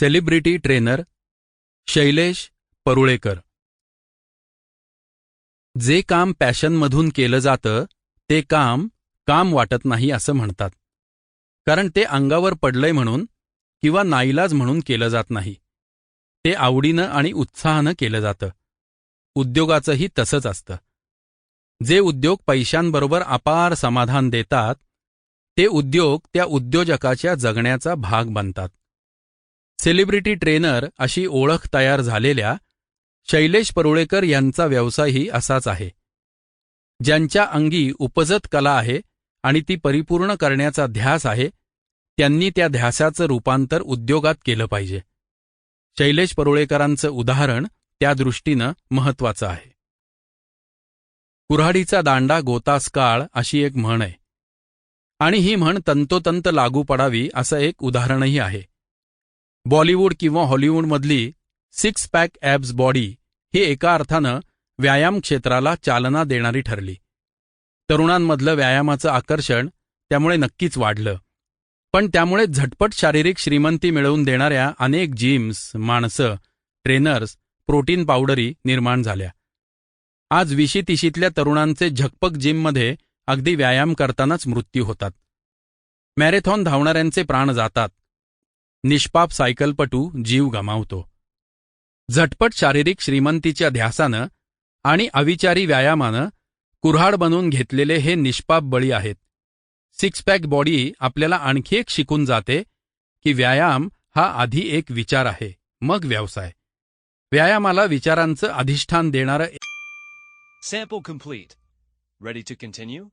Celebrity trainer Shailesh Parulekar. जे काम पॅशनमधून केलं जातं ते काम काम वाटत नाही असं म्हणतात. कारण ते अंगावर पडलंय म्हणून किंवा नाईलाज म्हणून केलं जात नाही. ते आवडीनं आणि उत्साहानं केलं जातं. उद्योगाचंही तसंच असतं. जे उद्योग पैशांबरोबर अपार समाधान देतात ते उद्योग त्या उद्योजकाच्या जगण्याचा भाग बनतात. सेलिब्रिटी ट्रेनर अशी ओळख तयार झालेल्या शैलेश परुळेकर यांचा व्यवसायही असाच आहे. ज्यांच्या अंगी उपजत कला आहे आणि ती परिपूर्ण करण्याचा ध्यास आहे त्यांनी त्या ध्यासाचं रूपांतर उद्योगात केलं पाहिजे. शैलेश परुळेकरांचं उदाहरण त्या दृष्टीनं महत्वाचं आहे. कुऱ्हाडीचा दांडा गोतास काळ अशी एक म्हण आहे. आणि ही म्हण तंतोतंत लागू पडावी असं एक उदाहरणही आहे. बॉलिवूड किंवा हॉलिवूडमधली सिक्स पॅक ॲब्स बॉडी ही एका अर्थानं व्यायाम क्षेत्राला चालना देणारी ठरली. तरुणांमधलं व्यायामाचं आकर्षण त्यामुळे नक्कीच वाढलं. पण त्यामुळे झटपट शारीरिक श्रीमंती मिळवून देणाऱ्या अनेक जिम्स माणसं ट्रेनर्स प्रोटीन पावडरी निर्माण झाल्या. आज विशीतिशीतल्या तरुणांचे झकपक जिममध्ये अगदी व्यायाम करतानाच मृत्यू होतात. मॅरेथॉन धावणाऱ्यांचे प्राण जातात. निष्पाप सायकलपटू जीव गमावतो झटपट शारीरिक श्रीमंतीच्या ध्यासानं आणि अविचारी व्यायामानं कुऱ्हाड बनवून घेतलेले हे निष्पाप बळी आहेत सिक्स पॅक बॉडी आपल्याला आणखी एक शिकून जाते की व्यायाम हा आधी एक विचार आहे मग व्यवसाय व्यायामाला विचारांचं अधिष्ठान देणारं Sample complete. Ready to continue?